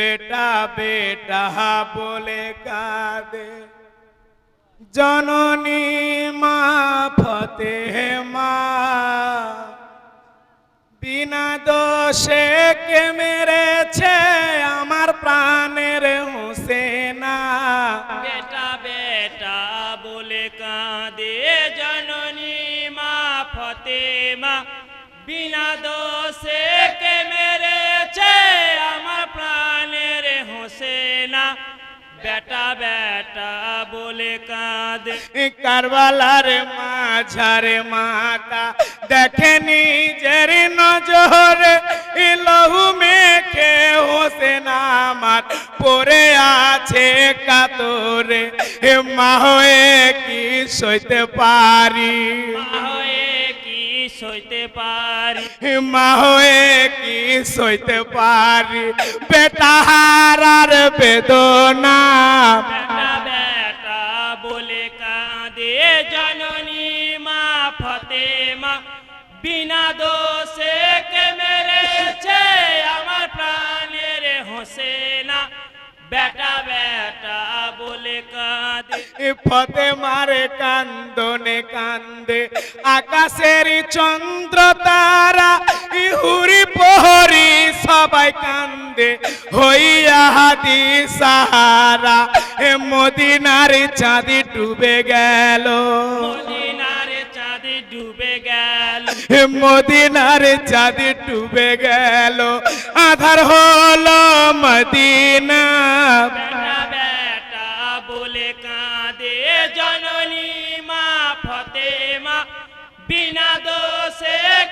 বেটা বেটা বলে কাঁদে। জননী মা ফতে মা বিনা দোষে কে মেরেছে আমার প্রাণের হোসেনা। বেটা বেটা, বলে কাঁদে জননী মা, ফতেমা, বিনা দোষে কে প্রাণের হোসেনা বেটা বেটা বলে কাঁদে। কারবালার মাঝারে মাতা দেখে নিজের নজরে লহু মেখে হোসেন আমার। পড়ে আছে কাতরে হে মা হয়ে কি সইতে পারি? মা সইতে পারি। মা হয়ে কি সইতে পারি? বেটা হারার বেদনা। বেটা বেটা বলে কাঁদে জননী মা ফতেমা। বিনা দোষে কে মেরেছে আমার প্রাণের হোসেনা। বেটা বেটা বলে কাঁদে। ফতে মারে কান্দনে কান্দে আকাশের চন্দ্র তারা ইহুরি পোহরি সবাই কান্দে। হইয়া হাদি সাহারা এ মদিনার চাঁদি ডুবে গেল। ডুবে গেল। মদিনার চাঁদি ডুবে গেল। আধার হলো মদিনা।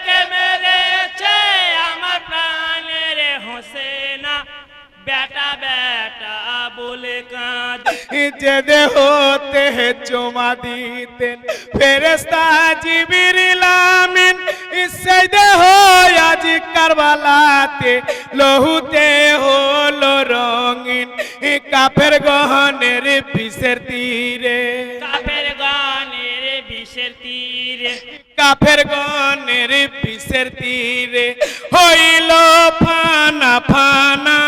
কে মেরেছে আমার প্রাণের হোসেনা। বেটা বেটা বলে কাঁদে যে দেহতে চুমা দিতেন ফেরেস্তা সেই দেহ আজ কারবালাতে লহুতে হলো রঙিন। কাফের গহনের পিসের তীরে। কাফের গহনের পিসের তীরে হইল ফানা ফানা।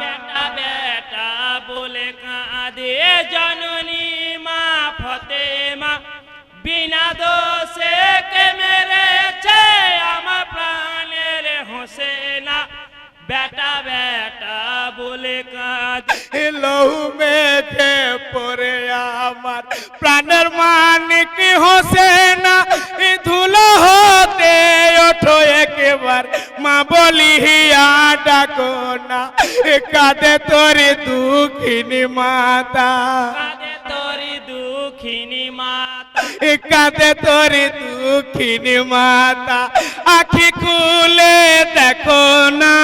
বেটা বেটা বলে কাঁদে জননী মা ফতেমা। বিনা দোষে কে মেরেছে আমার প্রাণের হোসেনা। বেটা বেটা বলে কাঁদে। লহু মেঘে পরে আমার প্রাণের বলিয়া ডাকো না কাঁদে তোরে দুঃখিনী মাতা। তোরি দুঃখিনী মাতা। কাঁদে তোরে দুঃখিনী মাতা। আখি খুলে দেখো না।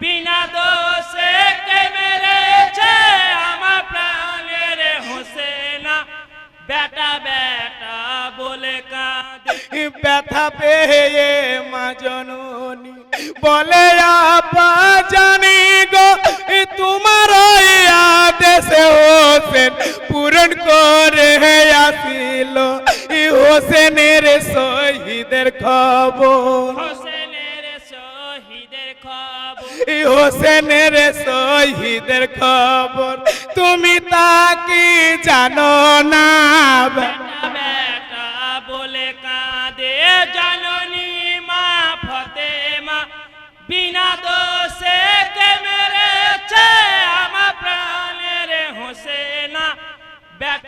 বিনা দোষে বেটা বলে কাঁদে। ব্যথা পেয়ে মা জননী বলে আপা জানি গো তোমার আদেশে হোসেন পূরণ করে আসিল। হোসেনের শহীদের খবর। হোসেনের শহীদের খবর। ই হোসেনের শহীদের খবর। তুমি তা জানো না বেটা বলে কাঁদে, জাননি মা ফতেমা। বিনা দোষে কে মেরেছে, আমার প্রাণের হোসেনা। বেটা